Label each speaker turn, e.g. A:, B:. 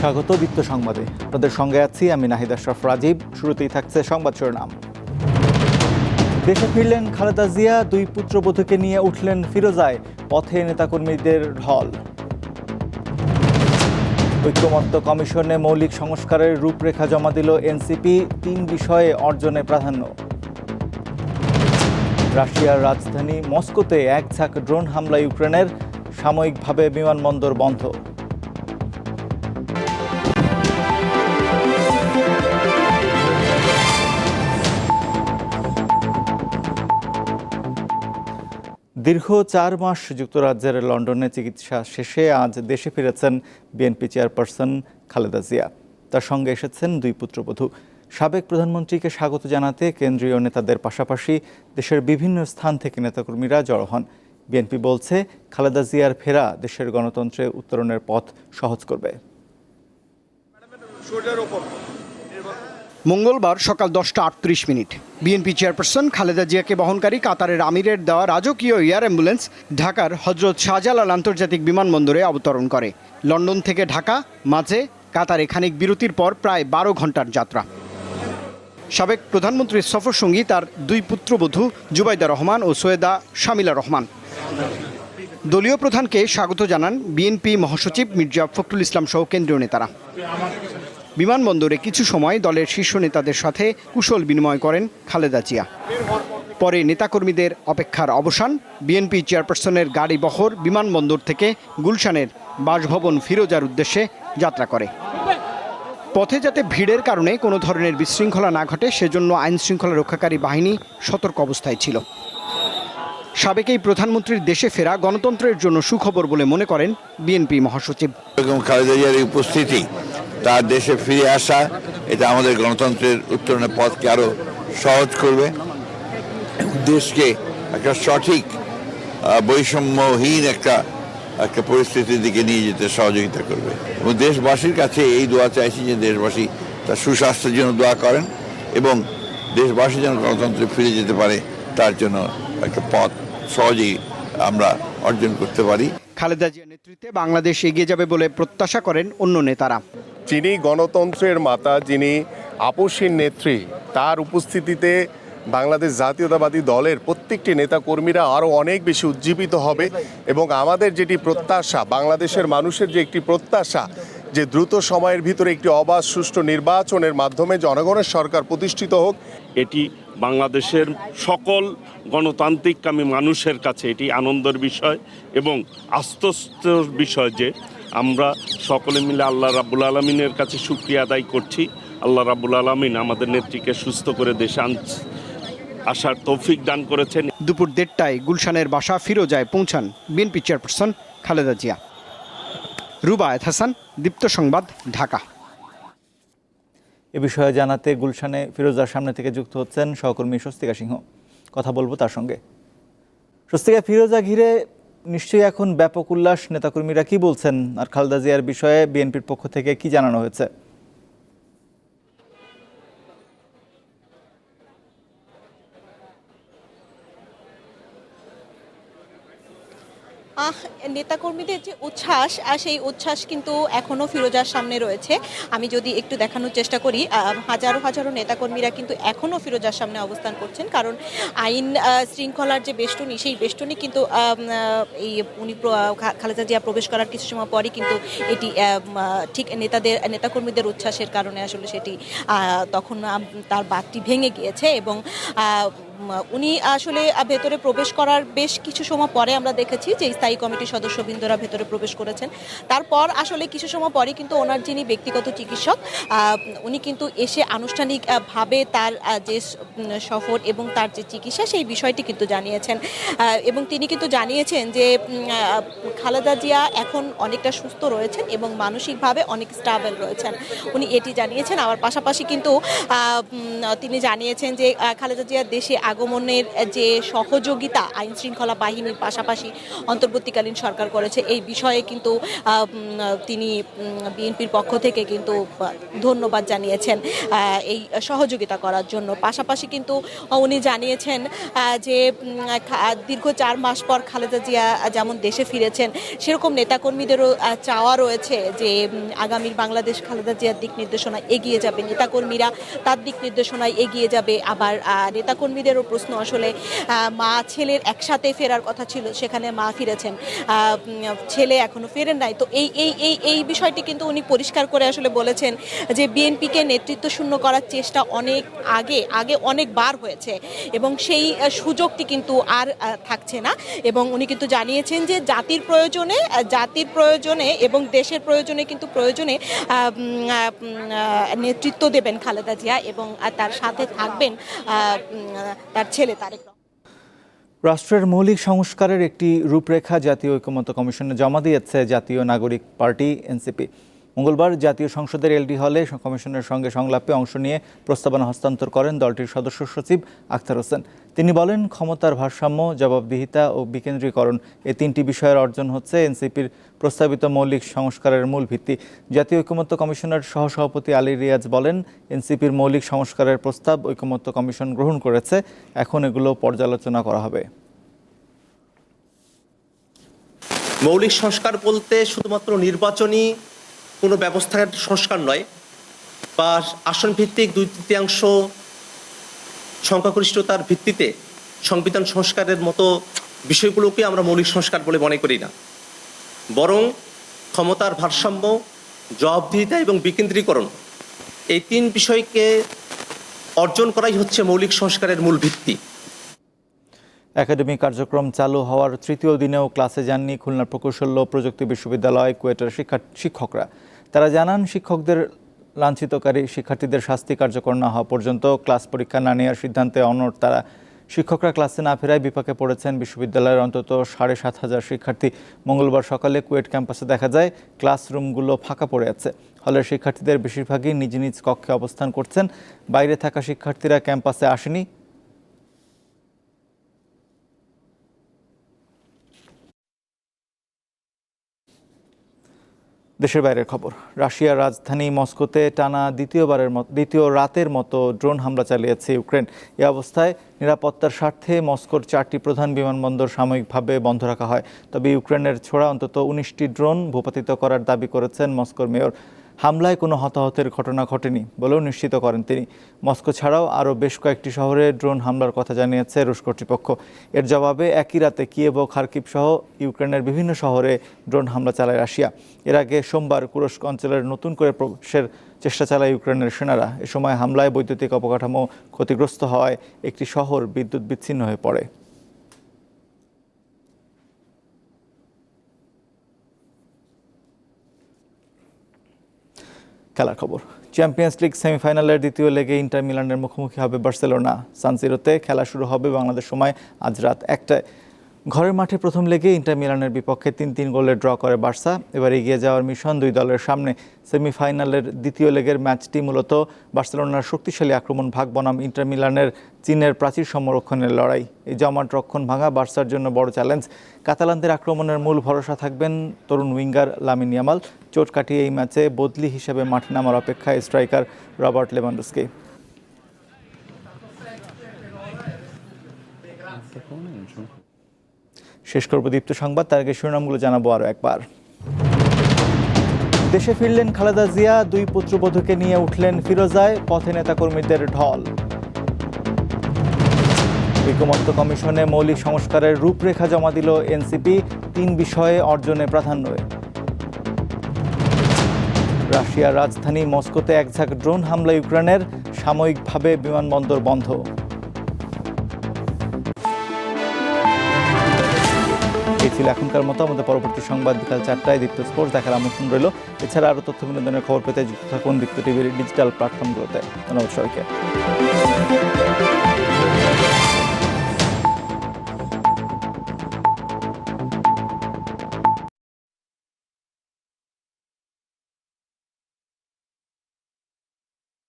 A: স্বাগত বৃত্ত সংবাদে। তাদের সঙ্গে আছি আমি নাহিদ আশরাফ রাজীব। শুরুতেই থাকছে সংবাদ শিরোনাম। দেশে ফিরলেন খালেদা জিয়া, দুই পুত্রবধূকে নিয়ে উঠলেন ফিরোজায়, পথে নেতাকর্মীদের ঢল। ঐক্যমত্য কমিশনে মৌলিক সংস্কারের রূপরেখা জমা দিল এনসিপি, তিন বিষয়ে অর্জনে প্রাধান্য। রাশিয়ার রাজধানী মস্কোতে এক ঝাঁক ড্রোন হামলা ইউক্রেনের সাময়িকভাবে বিমানবন্দর বন্ধ। দীর্ঘ চার মাস যুক্তরাজ্যের লন্ডনে চিকিৎসা শেষে আজ দেশে ফিরেছেন বিএনপি চেয়ারপারসন খালেদা জিয়া। তার সঙ্গে এসেছেন দুই পুত্রবধূ। সাবেক প্রধানমন্ত্রীকে স্বাগত জানাতে কেন্দ্রীয় নেতাদের পাশাপাশি দেশের বিভিন্ন স্থান থেকে নেতাকর্মীরা জড়ো হন। বিএনপি বলছে খালেদা জিয়ার ফেরা দেশের গণতন্ত্রে উত্তরণের পথ সহজ করবে।
B: মঙ্গলবার সকাল দশটা আটত্রিশ মিনিট। বিএনপি চেয়ারপারসন খালেদা জিয়াকে বহনকারী কাতারের আমিরের দেওয়া রাজকীয় এয়ার অ্যাম্বুলেন্স ঢাকার হজরত শাহজালাল আন্তর্জাতিক বিমানবন্দরে অবতরণ করে। লন্ডন থেকে ঢাকা, মাঝে কাতারে খানিক বিরতির পর প্রায় বারো ঘণ্টার যাত্রা। সাবেক প্রধানমন্ত্রীর সফরসঙ্গী তার দুই পুত্রবধূ জুবাইদা রহমান ও সৈয়দা শামিলা রহমান। দলীয় প্রধানকে স্বাগত জানান বিএনপি মহাসচিব মির্জা ফখরুল ইসলাম সহ কেন্দ্রীয় নেতারা। বিমানবন্দরে কিছু সময় দলের শীর্ষ নেতাদের সাথে কুশল বিনিময় করেন খালেদা জিয়া। পরে নেতাকর্মীদের অপেক্ষার অবসান, বিএনপি চেয়ারপারসনের গাড়ি বহর বিমানবন্দর থেকে গুলশানের বাসভবন ফিরোজার উদ্দেশ্যে যাত্রা করে। পথে যাতে ভিড়ের কারণে কোনো ধরনের বিশৃঙ্খলা না ঘটে, সেজন্য আইনশৃঙ্খলা রক্ষাকারী বাহিনী সতর্ক অবস্থায় ছিল। সাবেক এই প্রধানমন্ত্রীর দেশে ফেরা গণতন্ত্রের জন্য সুখবর বলে মনে করেন বিএনপি মহাসচিব।
C: বেগম খালেদা জিয়ার উপস্থিতি, তার দেশে ফিরে আসা, এটা আমাদের গণতন্ত্রের উত্তরণের পথকে আরও সহজ করবে। দেশকে একটা সঠিক বৈষম্যহীন একটা একটা পরিস্থিতির দিকে নিয়ে যেতে সহযোগিতা করবে। এবং দেশবাসীর কাছে এই দোয়া চাইছি যে দেশবাসী তার সুস্বাস্থ্যের জন্য দোয়া করেন এবং দেশবাসী যেন গণতন্ত্রে ফিরে যেতে পারে, তার জন্য একটা পথ সহজেই আমরা অর্জন করতে পারি।
B: খালেদা জিয়ার নেতৃত্বে বাংলাদেশ এগিয়ে যাবে বলে প্রত্যাশা করেন অন্য নেতারা।
D: যিনি গণতন্ত্রের মাতা যিনি আপসীর নেত্রী তার উপস্থিতিতে বাংলাদেশ জাতীয়তাবাদী দলের প্রত্যেকটি নেতাকর্মীরা আরও অনেক বেশি উজ্জীবিত হবে এবং আমাদের যেটি প্রত্যাশা বাংলাদেশের মানুষের যে একটি প্রত্যাশা যে দ্রুত সময়ের ভিতরে একটি অবাধ সুষ্ঠু নির্বাচনের মাধ্যমে জনগণের সরকার প্রতিষ্ঠিত হোক
E: এটি বাংলাদেশের সকল গণতান্ত্রিক গণতান্ত্রিককামী মানুষের কাছে এটি আনন্দের বিষয় এবং আস্তস্তর বিষয় যে আমরা সকলে মিলে আল্লাহ রাব্বুল আলমিনের কাছে সুক্রিয়া আদায় করছি। আল্লাহ রাব্বুল আলমিন আমাদের নেত্রীকে সুস্থ করে দেশে আন আসার তৌফিক দান করেছেন।
B: দুপুর দেড়টায় গুলশানের বাসা ফিরোজায় পৌঁছান বিএনপি চেয়ারপারসন খালেদা জিয়া। রুবায়েত হাসান, দীপ্ত সংবাদ, ঢাকা।
A: এ বিষয়ে জানাতে গুলশানে ফিরোজার সামনে থেকে যুক্ত হচ্ছেন সহকর্মী স্বস্তিকা সিংহ। কথা বলব তার সঙ্গে। স্বস্তিকা, ফিরোজা ঘিরে নিশ্চয়ই এখন ব্যাপক উল্লাস। নেতাকর্মীরা কি বলছেন? আর খালদা জিয়ার বিষয়ে বিএনপির পক্ষ থেকে কি জানানো হয়েছে?
F: নেতাকর্মীদের যে উচ্ছ্বাস সেই উচ্ছ্বাস কিন্তু এখনও ফিরোজার সামনে রয়েছে। আমি যদি একটু দেখানোর চেষ্টা করি হাজারো হাজারো নেতাকর্মীরা কিন্তু এখনও ফিরোজার সামনে অবস্থান করছেন। কারণ আইন শৃঙ্খলার যে বেষ্টনী, সেই বেষ্টনী কিন্তু এই উনি খালেদা জিয়া প্রবেশ করার কিছু সময় পরই কিন্তু এটি ঠিক নেতাদের, নেতাকর্মীদের উচ্ছ্বাসের কারণে আসলে সেটি তখন তার বাঁধটি ভেঙে গিয়েছে এবং উনি আসলে ভেতরে প্রবেশ করার বেশ কিছু সময় পরে আমরা দেখেছি যে স্থায়ী কমিটির সদস্যবৃন্দরা ভেতরে প্রবেশ করেছেন। তারপর আসলে কিছু সময় পরে কিন্তু ওনার যিনি ব্যক্তিগত চিকিৎসক উনি কিন্তু এসে আনুষ্ঠানিকভাবে তার যে সফর এবং তার যে চিকিৎসা সেই বিষয়টি কিন্তু জানিয়েছেন। এবং তিনি কিন্তু জানিয়েছেন যে খালেদা জিয়া এখন অনেকটা সুস্থ রয়েছেন এবং মানসিকভাবে অনেক স্টাবেল রয়েছেন। উনি এটি জানিয়েছেন। আবার পাশাপাশি কিন্তু তিনি জানিয়েছেন যে খালেদা জিয়া দেশে আগমনের যে সহযোগিতা আইন শৃঙ্খলা বাহিনীর পাশাপাশি অন্তর্বর্তীকালীন সরকার করেছে এই বিষয়ে কিন্তু তিনি বিএনপির পক্ষ থেকে কিন্তু ধন্যবাদ জানিয়েছেন এই সহযোগিতা করার জন্য। পাশাপাশি কিন্তু উনি জানিয়েছেন যে দীর্ঘ চার মাস পর খালেদা জিয়া যেমন দেশে ফিরেছেন সেরকম নেতাকর্মীদেরও চাওয়া রয়েছে যে আগামীর বাংলাদেশ খালেদা জিয়ার দিক নির্দেশনা এগিয়ে যাবে। নেতাকর্মীরা তার দিক নির্দেশনায় এগিয়ে যাবে আবার আহ, নেতাকর্মীদেরও প্রশ্ন আসলে মা ছেলের একসাথে ফেরার কথা ছিল, সেখানে মা ফিরেছেন। ছেলে এখনও ফেরেন নাই। তো এই এই এই এই বিষয়টি কিন্তু উনি পরিষ্কার করে আসলে বলেছেন যে বিএনপিকে নেতৃত্ব শূন্য করার চেষ্টা অনেক আগে আগে অনেকবার হয়েছে এবং সেই সুযোগটি কিন্তু আর থাকছে না। এবং উনি কিন্তু জানিয়েছেন যে জাতির প্রয়োজনে জাতির প্রয়োজনে এবং দেশের প্রয়োজনে কিন্তু প্রয়োজনে নেতৃত্ব দেবেন খালেদা জিয়া এবং তার সাথে থাকবেন তার ছেলে তারেক
A: রাষ্ট্রের মৌলিক সংস্কারের একটি রূপরেখা জাতীয় ঐক্যমত্য কমিশনে জমা দিয়েছে জাতীয় নাগরিক পার্টি, এনসিপি। মঙ্গলবার জাতীয় সংসদের এলডি হলে কমিশনের সঙ্গে সংলাপে অংশ নিয়ে প্রস্তাবনা হস্তান্তর করেন দলটির সদস্য সচিব আখতার হোসেন। তিনি বলেন, ক্ষমতার ভারসাম্য, জবাবদিহিতা ও বিকেন্দ্রীকরণ এই তিনটি বিষয়ের অর্জন হচ্ছে এনসিপির প্রস্তাবিত মৌলিক সংস্কারের মূল ভিত্তি। জাতীয় ঐকমত্য কমিশনের সহসভাপতি আলী রিয়াজ বলেন, এনসিপির মৌলিক সংস্কারের প্রস্তাব ঐকমত্য কমিশন গ্রহণ করেছে, এখন এগুলো পর্যালোচনা করা হবে।
G: মৌলিক সংস্কার বলতে শুধুমাত্র নির্বাচনী কোনো ব্যবস্থার সংস্কার নয় বা আসন ভিত্তিক দুই তৃতীয়াংশ সংখ্যাগরিষ্ঠতার ভিত্তিতে সংবিধান সংস্কারের মতো বিষয়গুলোকে আমরা মৌলিক সংস্কার বলে মনে করি না। বরং ক্ষমতার ভারসাম্য, জবাবদিহিতা এবং বিকেন্দ্রীকরণ এই তিন বিষয়কে অর্জন করাই হচ্ছে মৌলিক সংস্কারের মূল ভিত্তি।
A: একাডেমিক কার্যক্রম চালু হওয়ার তৃতীয় দিনেও ক্লাসে যাননি খুলনা প্রকৌশল প্রযুক্তি বিশ্ববিদ্যালয় কুয়েটার শিক্ষা, শিক্ষকরা। তারা জানান, শিক্ষকদের লাঞ্ছিতকারী শিক্ষার্থীদের শাস্তি কার্যকর না হওয়া পর্যন্ত ক্লাস পরীক্ষা না নেওয়ার সিদ্ধান্তে অনড় তারা। শিক্ষকরা ক্লাসে না ফেরায় বিপাকে পড়েছেন বিশ্ববিদ্যালয়ের অন্তত সাড়ে সাত হাজার শিক্ষার্থী। মঙ্গলবার সকালে কুয়েট ক্যাম্পাসে দেখা যায়, ক্লাসরুমগুলো ফাঁকা পড়ে আছে। হলের শিক্ষার্থীদের বেশিরভাগই নিজ নিজ কক্ষে অবস্থান করছেন। বাইরে থাকা শিক্ষার্থীরা ক্যাম্পাসে আসেনি। দেশের বাইরের খবর। রাশিয়ার রাজধানী মস্কোতে টানা দ্বিতীয়বারের মতো দ্বিতীয় রাতের মতো ড্রোন হামলা চালিয়েছে ইউক্রেন। এ অবস্থায় নিরাপত্তার স্বার্থে মস্কোর চারটি প্রধান বিমানবন্দর সাময়িকভাবে বন্ধ রাখা হয়। তবে ইউক্রেনের ছোড়া অন্তত উনিশটি ড্রোন ভূপাতিত করার দাবি করেছেন মস্কোর মেয়র হামলায় কোনো হতাহতের ঘটনা ঘটেনি বলেও নিশ্চিত করেন তিনি। মস্কো ছাড়াও আরও বেশ কয়েকটি শহরে ড্রোন হামলার কথা জানিয়েছে রুশ কর্তৃপক্ষ। এর জবাবে একই রাতে কিয়েভ ও খার্কিভ সহ ইউক্রেনের বিভিন্ন শহরে ড্রোন হামলা চালায় রাশিয়া। এর আগে সোমবার কুরস্ক অঞ্চলের নতুন করে প্রবেশের চেষ্টা চালায় ইউক্রেনের সেনারা। এ সময় হামলায় বৈদ্যুতিক অবকাঠামো ক্ষতিগ্রস্ত হওয়ায় একটি শহর বিদ্যুৎ বিচ্ছিন্ন হয়ে পড়ে। খেলার খবর। চ্যাম্পিয়ন্স লিগ সেমিফাইনালের দ্বিতীয় লেগে ইন্টার মিলানের মুখোমুখি হবে বার্সেলোনা সানসিরোতে খেলা শুরু হবে বাংলাদেশ সময় আজ রাত একটায়। ঘরের মাঠে প্রথম লেগে ইন্টার মিলানের বিপক্ষে তিন তিন গোলে ড্র করে বার্সা। এবার এগিয়ে যাওয়ার মিশন দুই দলের সামনে। সেমিফাইনালের দ্বিতীয় লেগের ম্যাচটি মূলত বার্সেলোনার শক্তিশালী আক্রমণ ভাগ বনাম ইন্টার মিলানের চীনের প্রাচীর সংরক্ষণের লড়াই। এই জমাট রক্ষণ ভাঙা বার্সার জন্য বড় চ্যালেঞ্জ। কাতালানদের আক্রমণের মূল ভরসা থাকবেন তরুণ উইঙ্গার লামিন ইয়ামাল। চোট কাটিয়ে এই ম্যাচে বদলি হিসেবে মাঠে নামার অপেক্ষায় স্ট্রাইকার রবার্ট লেভানডস্কি। শেষ করব দীপ্ত সংবাদ। তার আগে শিরোনামগুলো জানাব আরও একবার। দেশে ফিরলেন খালেদা জিয়া, দুই পুত্রবধূকে নিয়ে উঠলেন ফিরোজায়, পথে নেতাকর্মীদের ঢল। ঐকমত্য কমিশনে মৌলিক সংস্কারের রূপরেখা জমা দিল এনসিপি, তিন বিষয়ে অর্জনে প্রাধান্য। রাশিয়ার রাজধানী মস্কোতে একঝাঁক ড্রোন হামলা ইউক্রেনের সাময়িকভাবে বিমানবন্দর বন্ধ। এই ছিল এখনকার মতো আমাদের পরবর্তী সংবাদ বিকাল চারটায় দীপ্ত স্পোর্টস দেখার আমন্ত্রণ রইল। এছাড়া আরও তথ্য বিনোদনের খবর পেতে যুক্ত থাকুন দীপ্ত টিভির ডিজিটাল প্ল্যাটফর্মগুলোতে। ধন্যবাদ সবাইকে।